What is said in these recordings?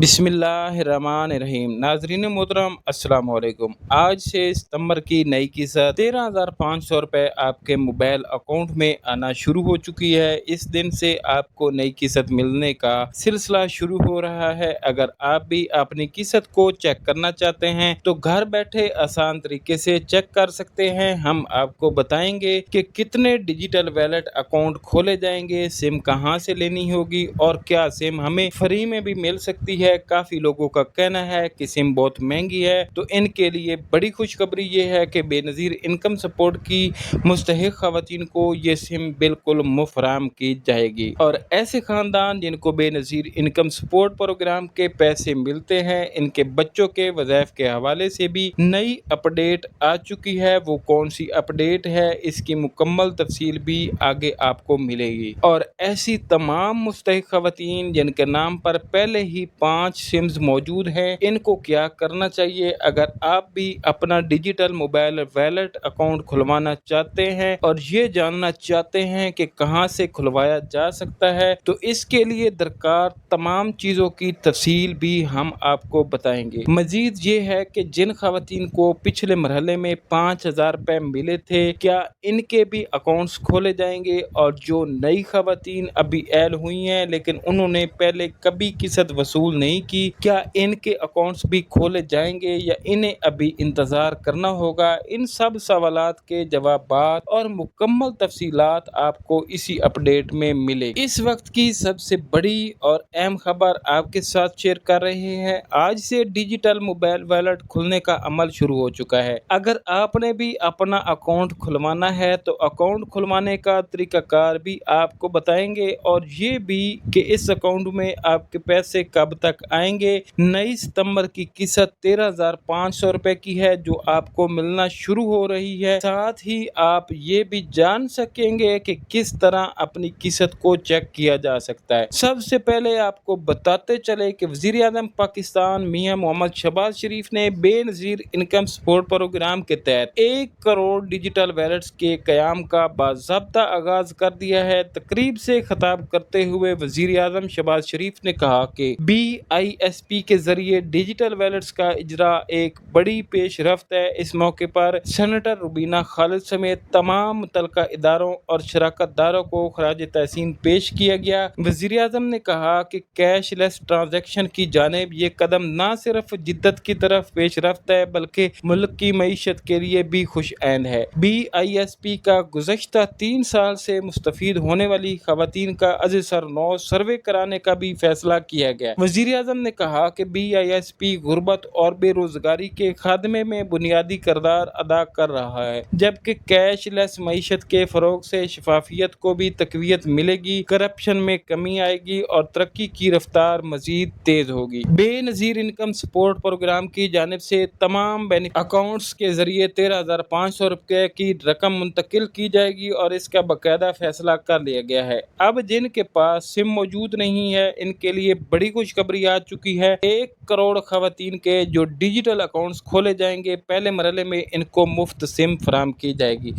بسم اللہ الرحمن الرحیم۔ ناظرین محترم، السلام علیکم۔ آج سے ستمبر کی نئی قسط تیرہ ہزار پانچ سو روپے آپ کے موبائل اکاؤنٹ میں آنا شروع ہو چکی ہے۔ اس دن سے آپ کو نئی قسط ملنے کا سلسلہ شروع ہو رہا ہے۔ اگر آپ بھی اپنی قسط کو چیک کرنا چاہتے ہیں، تو گھر بیٹھے آسان طریقے سے چیک کر سکتے ہیں۔ ہم آپ کو بتائیں گے کہ کتنے ڈیجیٹل ویلٹ اکاؤنٹ کھولے جائیں گے، سم کہاں سے لینی ہوگی اور کیا سم ہمیں فری میں بھی مل سکتی ہے۔ ہے، کافی لوگوں کا کہنا ہے کہ سم بہت مہنگی ہے۔ تو ان کے لیے بڑی خوشخبری یہ ہے کہ بے نظیر انکم سپورٹ کی مستحق خواتین کو یہ سم بالکل مفرام کی جائے گی۔ اور ایسے خاندان جن کو بے نظیر انکم سپورٹ پروگرام کے پیسے ملتے ہیں، ان کے بچوں کے وظائف کے حوالے سے بھی نئی اپڈیٹ آ چکی ہے۔ وہ کون سی اپڈیٹ ہے، اس کی مکمل تفصیل بھی آگے آپ کو ملے گی۔ اور ایسی تمام مستحق خواتین جن کے نام پر پہلے ہی پانچ پانچ سمز موجود ہیں، ان کو کیا کرنا چاہیے؟ اگر آپ بھی اپنا ڈیجیٹل موبائل ویلٹ اکاؤنٹ کھلوانا چاہتے ہیں اور یہ جاننا چاہتے ہیں کہ کہاں سے کھلوایا جا سکتا ہے، تو اس کے لیے درکار تمام چیزوں کی تفصیل بھی ہم آپ کو بتائیں گے۔ مزید یہ ہے کہ جن خواتین کو پچھلے مرحلے میں پانچ ہزار روپے ملے تھے، کیا ان کے بھی اکاؤنٹس کھولے جائیں گے؟ اور جو نئی خواتین ابھی ایل ہوئی ہیں، لیکن انہوں نے پہلے کبھی قسط وصول نہیں نہیں کی، کیا ان کے اکاؤنٹس بھی کھولے جائیں گے یا انہیں ابھی انتظار کرنا ہوگا؟ ان سب سوالات کے جوابات اور مکمل تفصیلات آپ کو اسی اپڈیٹ میں ملے اس وقت کی سب سے بڑی اور اہم خبر آپ کے ساتھ شیئر کر رہے ہیں۔ آج سے ڈیجیٹل موبائل ویلٹ کھلنے کا عمل شروع ہو چکا ہے۔ اگر آپ نے بھی اپنا اکاؤنٹ کھلوانا ہے تو اکاؤنٹ کھلوانے کا طریقہ کار بھی آپ کو بتائیں گے اور یہ بھی کہ اس اکاؤنٹ میں آپ کے پیسے کب تک تک آئیں گے۔ نئی ستمبر کی قسط تیرہ ہزار پانچ سو روپے کی ہے، جو آپ کو ملنا شروع ہو رہی ہے۔ ساتھ ہی آپ یہ بھی جان سکیں گے کہ کس طرح اپنی قسط کو چیک کیا جا سکتا ہے۔ سب سے پہلے آپ کو بتاتے چلے کہ وزیر اعظم پاکستان میاں محمد شہباز شریف نے بے نظیر انکم سپورٹ پروگرام کے تحت ایک کروڑ ڈیجیٹل ویلٹس کے قیام کا باضابطہ آغاز کر دیا ہے۔ تقریب سے خطاب کرتے ہوئے وزیر اعظم شہباز شریف نے کہا کہ بی آئی ایس پی کے ذریعے ڈیجیٹل ویلٹس کا اجرا ایک بڑی پیش رفت ہے۔ اس موقع پر سینیٹر روبینہ خالد سمیت تمام متعلقہ اداروں اور شراکت داروں کو خراج تحسین پیش کیا گیا۔ وزیر اعظم نے کہا کہ کیش لیس ٹرانزیکشن کی جانب یہ قدم نہ صرف جدت کی طرف پیش رفت ہے، بلکہ ملک کی معیشت کے لیے بھی خوش عین ہے۔ بی آئی ایس پی کا گزشتہ تین سال سے مستفید ہونے والی خواتین کا از سر نو سروے کرانے کا بھی فیصلہ کیا گیا۔ وزیر اعظم نے کہا کہ بی آئی ایس پی غربت اور بے روزگاری کے خاتمے میں بنیادی کردار ادا کر رہا ہے۔ جبکہ کیش لیس معیشت کے فروغ سے شفافیت کو بھی تقویت ملے گی کرپشن میں کمی آئے گی اور ترقی کی رفتار مزید تیز ہوگی۔ بے نظیر انکم سپورٹ پروگرام کی جانب سے تمام اکاؤنٹس کے ذریعے تیرہ ہزار پانچ سو روپے کی رقم منتقل کی جائے گی اور اس کا باقاعدہ فیصلہ کر لیا گیا ہے۔ اب جن کے پاس سم موجود نہیں ہے، ان کے لیے بڑی خوشخبری آ چکی ہے۔ ایک کروڑ خواتین کے جو ڈیجیٹل اکاؤنٹس کھولے جائیں گے، پہلے مرحلے میں ان کو مفت سم فراہم کی جائے گی۔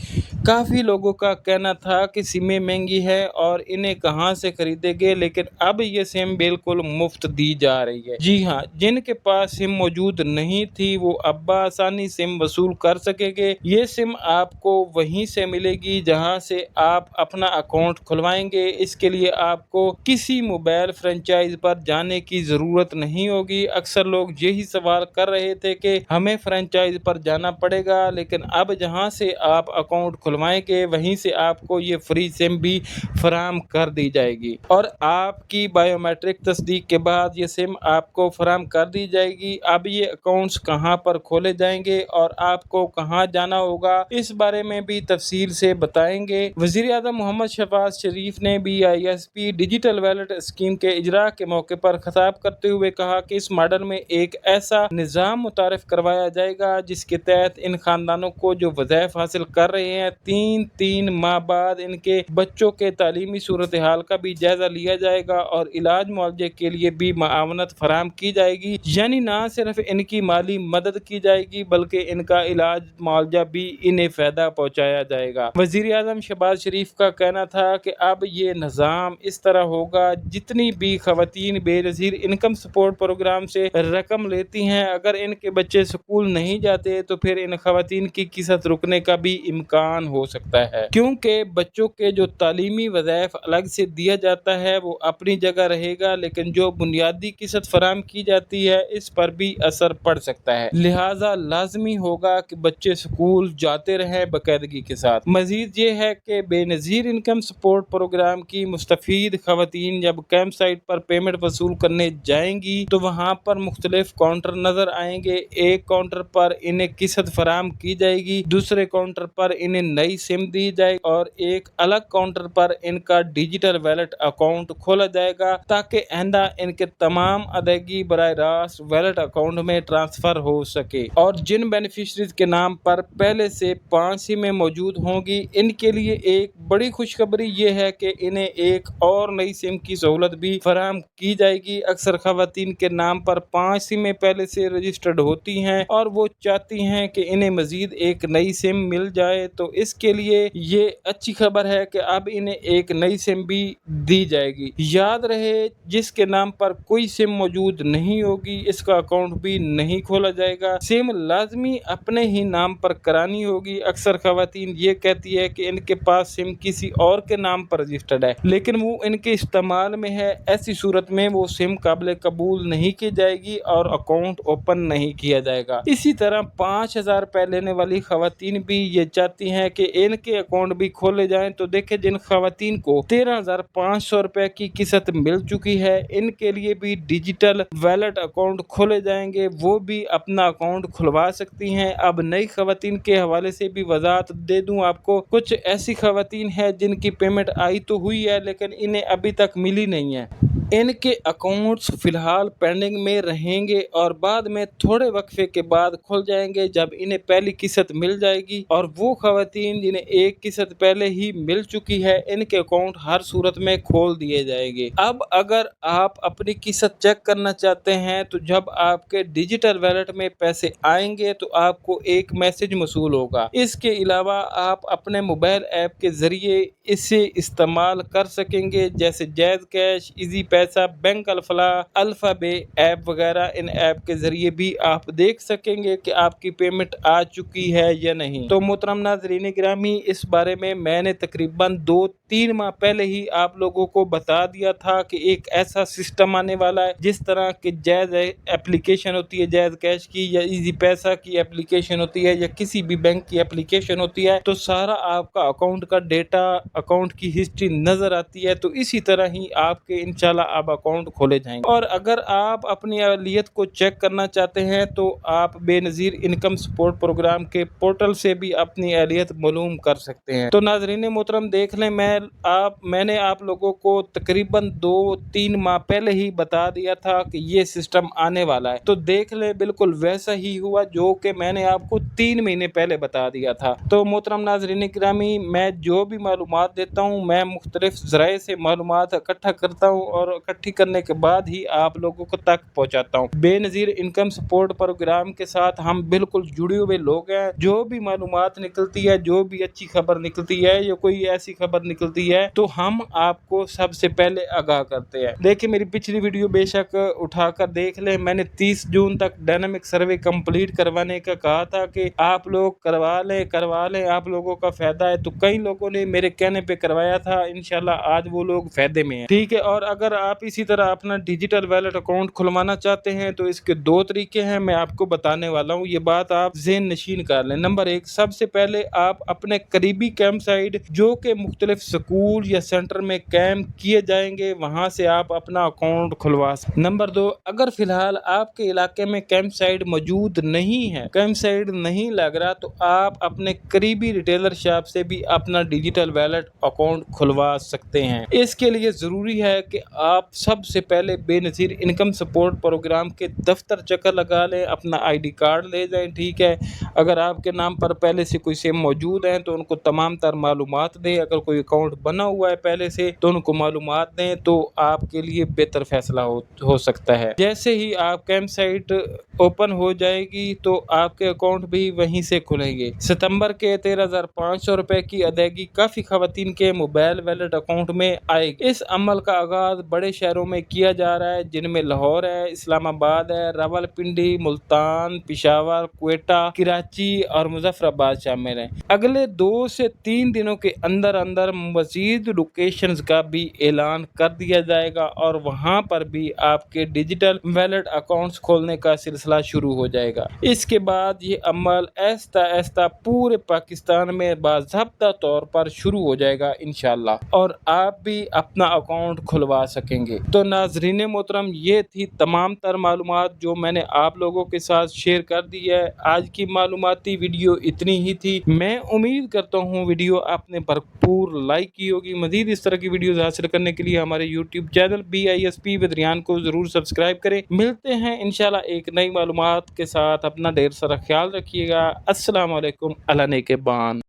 کافی لوگوں کا کہنا تھا کہ سمیں مہنگی ہے اور انہیں کہاں سے خریدے گے، لیکن اب یہ سم بالکل مفت دی جا رہی ہے۔ جی ہاں جن کے پاس سم موجود نہیں تھی، وہ اب بآسانی سم وصول کر سکے گے۔ یہ سم آپ کو وہیں سے ملے گی جہاں سے آپ اپنا اکاؤنٹ کھلوائیں گے۔ اس کے لیے آپ کو کسی موبائل فرنچائز پر جانے کی ضرورت ضرورت نہیں ہوگی۔ اکثر لوگ یہی سوال کر رہے تھے کہ ہمیں فرنچائز پر جانا پڑے گا، لیکن اب جہاں سے آپ اکاؤنٹ کھلوائیں گے، وہیں سے آپ کو یہ فری سم بھی فراہم کر دی جائے گی۔ اور آپ کی بایو میٹرک تصدیق کے بعد یہ سم آپ کو فراہم کر دی جائے گی۔ اب یہ اکاؤنٹس کہاں پر کھولے جائیں گے اور آپ کو کہاں جانا ہوگا، اس بارے میں بھی تفصیل سے بتائیں گے۔ وزیر اعظم محمد شہباز شریف نے B I S P digital wallet scheme کے اجرا کے موقع پر خطاب کرتے ہوئے کہا کہ اس ماڈل میں ایک ایسا نظام متعارف کروایا جائے گا جس کے تحت ان خاندانوں کو جو وظائف حاصل کر رہے ہیں، تین تین ماہ بعد ان کے بچوں کے تعلیمی صورتحال کا بھی جائزہ لیا جائے گا اور علاج معالجے کے لیے بھی معاونت فراہم کی جائے گی۔ یعنی نہ صرف ان کی مالی مدد کی جائے گی، بلکہ ان کا علاج معالجہ بھی انہیں فائدہ پہنچایا جائے گا۔ وزیر اعظم شہباز شریف کا کہنا تھا کہ اب یہ نظام اس طرح ہوگا جتنی بھی خواتین بے نظیر انکم سپورٹ پروگرام سے رقم لیتی ہیں۔ اگر ان کے بچے سکول نہیں جاتے تو پھر ان خواتین کی قسط رکنے کا بھی امکان ہو سکتا ہے۔ کیونکہ بچوں کے جو تعلیمی وظائف الگ سے دیا جاتا ہے، وہ اپنی جگہ رہے گا، لیکن جو بنیادی قسط فراہم کی جاتی ہے، اس پر بھی اثر پڑ سکتا ہے۔ لہٰذا لازمی ہوگا کہ بچے سکول جاتے رہیں باقاعدگی کے ساتھ۔ مزید یہ ہے کہ بے نظیر انکم سپورٹ پروگرام کی مستفید خواتین جب کیمپ سائٹ پر پیمنٹ وصول کرنے جائیں گی تو وہاں پر مختلف کاؤنٹر نظر آئیں گے۔ ایک کاؤنٹر پر انہیں قسط فراہم کی جائے گی، دوسرے کاؤنٹر پر انہیں نئی سم دی جائے اور ایک الگ کاؤنٹر پر ان کا ڈیجیٹل ویلٹ اکاؤنٹ کھولا جائے گا تاکہ آئندہ ان کے تمام ادائیگی براہ راست ویلٹ اکاؤنٹ میں ٹرانسفر ہو سکے۔ اور جن بینیفیشریز کے نام پر پہلے سے پانچ سمیں موجود ہوں گی، ان کے لیے ایک بڑی خوشخبری یہ ہے کہ انہیں ایک اور نئی سم کی سہولت بھی فراہم کی جائے گی۔ اکثر خواتین کے نام پر پانچ سمیں پہلے سے رجسٹرڈ ہوتی ہیں اور وہ چاہتی ہیں کہ انہیں مزید ایک نئی سم مل جائے، تو اس کے لیے یہ اچھی خبر ہے کہ اب انہیں ایک نئی سم بھی دی جائے گی۔ یاد رہے، جس کے نام پر کوئی سم موجود نہیں ہوگی، اس کا اکاؤنٹ بھی نہیں کھولا جائے گا۔ سم لازمی اپنے ہی نام پر کرانی ہوگی۔ اکثر خواتین یہ کہتی ہے کہ ان کے پاس سم کسی اور کے نام پر رجسٹرڈ ہے، لیکن وہ ان کے استعمال میں ہے۔ ایسی صورت میں وہ سم کا قابل قبول نہیں کی جائے گی اور اکاؤنٹ اوپن نہیں کیا جائے گا۔ اسی طرح پانچ ہزار روپے لینے والی خواتین بھی یہ چاہتی ہیں کہ ان کے اکاؤنٹ بھی کھولے جائیں۔ تو دیکھیں جن خواتین کو تیرہ ہزار پانچ سو روپے کی قسط مل چکی ہے، ان کے لیے بھی ڈیجیٹل ویلٹ اکاؤنٹ کھولے جائیں گے۔ وہ بھی اپنا اکاؤنٹ کھلوا سکتی ہیں۔ اب نئی خواتین کے حوالے سے بھی وضاحت دے دوں آپ کو۔ کچھ ایسی خواتین ہیں جن کی پیمنٹ آئی تو ہوئی ہے، لیکن انہیں ابھی تک ملی نہیں ہے۔ ان کے اکاؤنٹس فی الحال پینڈنگ میں رہیں گے اور بعد میں تھوڑے وقفے کے بعد کھل جائیں گے جب انہیں پہلی قسط مل جائے گی اور وہ خواتین جنہیں ایک قسط پہلے ہی مل چکی ہے، ان کے اکاؤنٹ ہر صورت میں کھول دیے جائیں گے۔ اب اگر آپ اپنی قسط چیک کرنا چاہتے ہیں تو جب آپ کے ڈیجیٹل ویلٹ میں پیسے آئیں گے تو آپ کو ایک میسج موصول ہوگا۔ اس کے علاوہ آپ اپنے موبائل ایپ کے ذریعے اسے استعمال کر سکیں گے، جیسے Jazz Cash easy paisa, bank Alfalah, Alfa بے ایپ وغیرہ، ان ایپ کے ذریعے بھی آپ دیکھ سکیں گے کہ آپ کی پیمنٹ آ چکی ہے یا نہیں۔ تو محترم ناظرین گرامی، اس بارے میں میں نے تقریباً دو، تین ماہ پہلے ہی آپ لوگوں کو بتا دیا تھا کہ ایک ایسا سسٹم آنے والا ہے جس طرح کہ جیز اپلیکیشن ہوتی ہے جیز کیش کی یا ایزی پیسہ کی اپلیکیشن ہوتی ہے یا کسی بھی بینک کی اپلیکیشن ہوتی ہے، تو سارا آپ کا اکاؤنٹ کا ڈیٹا، اکاؤنٹ کی ہسٹری نظر آتی ہے۔ تو اسی طرح ہی آپ کے انشاءاللہ آپ اکاؤنٹ کھولے جائیں گے۔ اور اگر آپ اپنی اہلیت کو چیک کرنا چاہتے ہیں تو آپ Benazir income support programme کے پورٹل سے بھی اپنی اہلیت معلوم کر سکتے ہیں۔ تو ناظرین محترم، دیکھ لیں، میں آپ، میں نے آپ لوگوں کو تقریباً دو، تین ماہ پہلے ہی بتا دیا تھا کہ یہ سسٹم آنے والا ہے۔ تو دیکھ لیں، بالکل ویسا ہی ہوا جو کہ میں نے آپ کو تین مہینے پہلے بتا دیا تھا۔ تو محترم، ناظرین گرامی میں جو بھی معلومات دیتا ہوں، میں مختلف ذرائع سے معلومات اکٹھا کرتا ہوں اور اکٹھی کرنے کے بعد ہی آپ لوگوں کو تک پہنچاتا ہوں۔ بے نظیر انکم سپورٹ پروگرام کے ساتھ ہم بالکل جڑے ہوئے لوگ ہیں۔ جو بھی معلومات نکلتی ہے، جو بھی اچھی خبر نکلتی ہے یا کوئی ایسی خبر نکلتی ہے، تو ہم آپ کو سب سے پہلے آگاہ کرتے ہیں۔ دیکھیں، میری پچھلی ویڈیو بے شک اٹھا کر دیکھ لیں۔ میں نے تیس جون تک ڈائنامک سروے کمپلیٹ کروانے کا کہا تھا کہ آپ لوگ کروا لیں کروا لیں۔ آپ لوگوں کا فائدہ ہے۔ تو کئی لوگوں نے میرے کہنے پہ کروایا تھا، انشاءاللہ آج وہ لوگ فائدے میں ہیں۔ ٹھیک ہے، اور اگر آپ اسی طرح اپنا ڈیجیٹل ویلٹ اکاؤنٹ کھلوانا چاہتے ہیں تو اس کے دو طریقے ہیں، میں آپ کو بتانے والا ہوں۔ یہ بات آپ ذہن نشین کر لیں۔ نمبر ایک، سب سے پہلے آپ اپنے قریبی کیمپ سائٹ جو کہ مختلف سکول یا سینٹر میں کیمپ کیے جائیں گے، وہاں سے آپ اپنا اکاؤنٹ کھلوا سکتے نمبر دو، اگر فی الحال آپ کے علاقے میں کیمپ سائٹ موجود نہیں ہے کیمپ سائٹ نہیں لگ رہا، تو آپ اپنے قریبی ریٹیلر شاپ سے بھی اپنا ڈیجیٹل ویلٹ اکاؤنٹ کھلوا سکتے ہیں۔ اس کے لیے ضروری ہے کہ آپ سب سے پہلے بے نظیر انکم سپورٹ پروگرام کے دفتر چکر لگا لیں، اپنا آئی ڈی کارڈ لے جائیں، ٹھیک ہے؟ اگر آپ کے نام پر پہلے سے کوئی سیم موجود ہیں تو ان کو تمام تر معلومات دیں، اگر کوئی اکاؤنٹ بنا ہوا ہے پہلے سے تو ان کو معلومات دیں تو آپ کے لیے بہتر فیصلہ ہو سکتا ہے۔ جیسے ہی آپ کیمپ سائٹ اوپن ہو جائے گی تو آپ کے اکاؤنٹ بھی وہیں سے کھلیں گے۔ ستمبر کے تیرہ ہزار پانچ سو روپے کی ادائیگی کافی خواتین کے موبائل ویلٹ اکاؤنٹ میں آئے گی۔ اس عمل کا آغاز بڑے شہروں میں کیا جا رہا ہے، جن میں لاہور ہے، اسلام آباد ہے، راول پنڈی، ملتان، پشاور، کوئٹہ، کراچی اور مظفر آباد شامل ہیں۔ اگلے دو سے تین دنوں کے اندر اندر مزید لوکیشنز کا بھی اعلان کر دیا جائے گا اور وہاں پر بھی آپ کے ڈیجیٹل ویلٹ اکاؤنٹس کھولنے کا سلسلہ شروع ہو جائے گا۔ اس کے بعد یہ عمل ایستا ایستا پورے پاکستان میں باضابطہ طور پر شروع ہو جائے گا انشاءاللہ اور آپ بھی اپنا اکاؤنٹ کھلوا سکتے سکیں گے۔ تو ناظرین محترم، یہ تھی تمام تر معلومات جو میں نے آپ لوگوں کے ساتھ شیئر کر دی ہے۔ آج کی معلوماتی ویڈیو اتنی ہی تھی۔ میں امید کرتا ہوں ویڈیو آپ نے بھرپور لائک کی ہوگی۔ مزید اس طرح کی ویڈیوز حاصل کرنے کے لیے ہمارے YouTube channel B I S P ودریان کو ضرور سبسکرائب کریں۔ ملتے ہیں انشاءاللہ ایک نئی معلومات کے ساتھ۔ اپنا ڈھیر سارا خیال رکھیے گا۔ السلام علیکم، اللہ نے کے بان